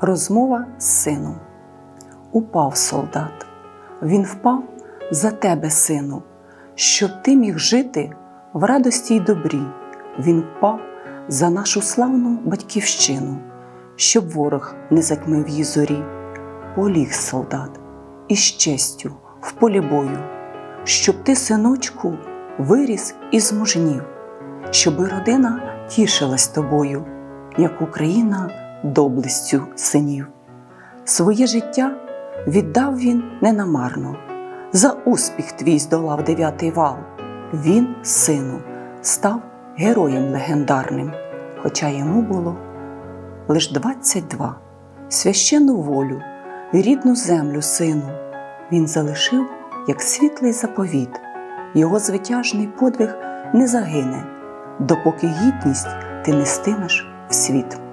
Розмова з сином. Упав солдат. Він впав за тебе, сину, щоб ти міг жити в радості й добрі. Він впав за нашу славну батьківщину, щоб ворог не затьмив її зорі. Поліг солдат із честю в полі бою, щоб ти, синочку, виріс і змужнів, щоби родина тішилась тобою, як Україна доблестю синів. Своє життя віддав він ненамарно, за успіх твій здолав дев'ятий вал. Він, сину, став героєм легендарним, хоча йому було лиш 22. Священну волю, рідну землю сину, він залишив як світлий заповіт. Його звитяжний подвиг не загине, допоки гідність ти нестимеш в світ.